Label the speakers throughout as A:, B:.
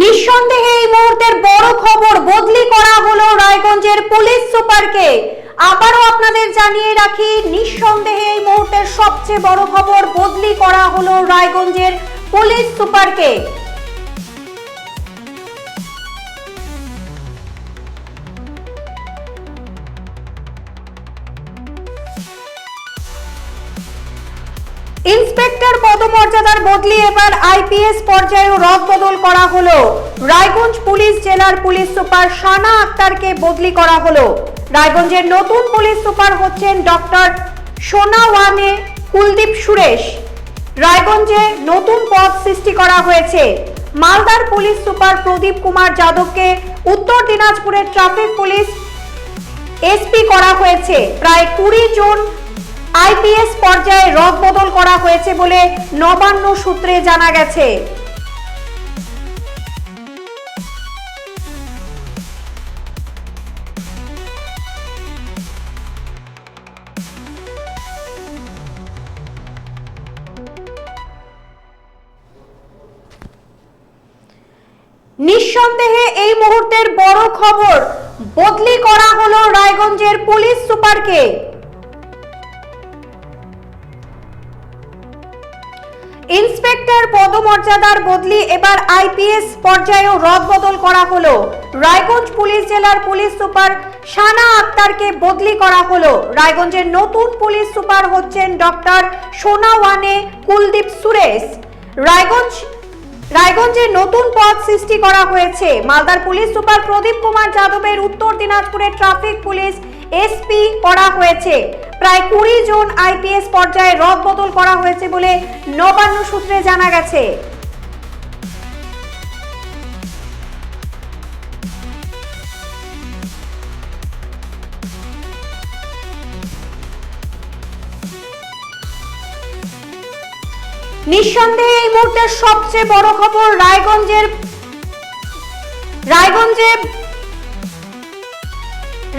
A: নিঃসন্দেহে এই মুহূর্তের বড় খবর বদলি করা হলো রায়গঞ্জের পুলিশ সুপারকে। আবারও আপনাদের জানিয়ে রাখি, নিঃসন্দেহে এই মুহূর্তের সবচেয়ে বড় খবর বদলি করা হলো রায়গঞ্জের পুলিশ সুপারকে। ইন্সপেক্টর পদমর্যাদার বদলি এবার আইপিএস পর্যায়েও রদবদল করা হলো। রায়গঞ্জ পুলিশ জেলার পুলিশ সুপার সানা আক্তারকে বদলি করা হলো। রায়গঞ্জের নতুন পুলিশ সুপার হচ্ছেন ডক্টর সোনা ওয়ানে কুলদীপ সুরেশ। রায়গঞ্জে নতুন পদ সৃষ্টি করা হয়েছে। মালদার পুলিশ সুপার প্রদীপ কুমার যাদবকে উত্তর দিনাজপুরের ট্রাফিক পুলিশ এসপি করা হয়েছে। প্রায় কুড়ি জন আইপিএস পর্যায়ে রদবদল করা হয়েছে বলে নবান্ন সূত্রে জানা গেছে। নিঃসন্দেহে এই মুহূর্তের বড় খবর, বদলি করা হলো রায়গঞ্জের পুলিশ সুপারকে। ইন্সপেক্টর পদমর্যাদার বদলি এবার আইপিএস পর্যায়েও রদবদল করা হলো। রায়গঞ্জ পুলিশ জেলার পুলিশ সুপার সানা আক্তারকে বদলি করা হলো। রায়গঞ্জের নতুন পুলিশ সুপার হচ্ছেন ডক্টর সোনাওয়ানে কুলদীপ সুরেশ। রায়গঞ্জ, রায়গঞ্জে নতুন পদ সৃষ্টি করা হয়েছে। মালদার পুলিশ সুপার প্রদীপ কুমার যাদবের উত্তর দিনাজপুরের ট্রাফিক পুলিশ এসপি করা হয়েছে। প্রায় কুড়ি জন আইপিএস পর্যায়ে রদবদল করা হয়েছে বলে নবান্ন সূত্রে জানা গেছে। নিঃসন্দেহে এই মুহূর্তের সবচেয়ে বড় খবর রায়গঞ্জের রায়গঞ্জে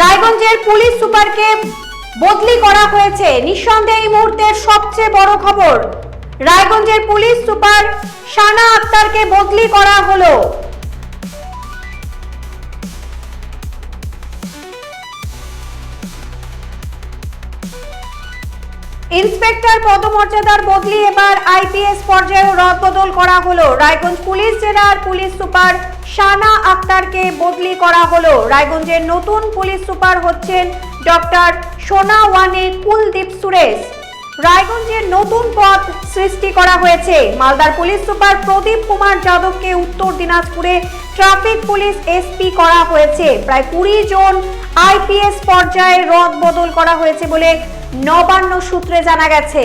A: রায়গঞ্জের পুলিশ সুপারকে বদলি করা হয়েছে। নিঃসন্দেহে এই মুহূর্তের সবচেয়ে বড় খবর, রায়গঞ্জের পুলিশ সুপার সানা আক্তারকে বদলি করা হলো। ইন্সপেক্টর পদমর্যাদার বদলি এবার আইপিএস পর্যায়েও রদবদল করা হলো। রায়গঞ্জ পুলিশ জেলার পুলিশ সুপার শানা আক্তারকে বদলি করা হলো। রায়গঞ্জের নতুন পুলিশ সুপার হচ্ছেন ডক্টর সোনা ওয়ানে কুলদীপ। সুরেশ রায়গঞ্জের নতুন পথ সৃষ্টি করা হয়েছে। মালদার পুলিশ সুপার প্রদীপ কুমার যাদবকে উত্তর দিনাজপুরে ট্রাফিক পুলিশ এসপি করা হয়েছে। প্রায় কুড়ি জন আইপিএস পর্যায়ে রদ বদল করা হয়েছে বলে নবান্ন সূত্রে জানা গেছে।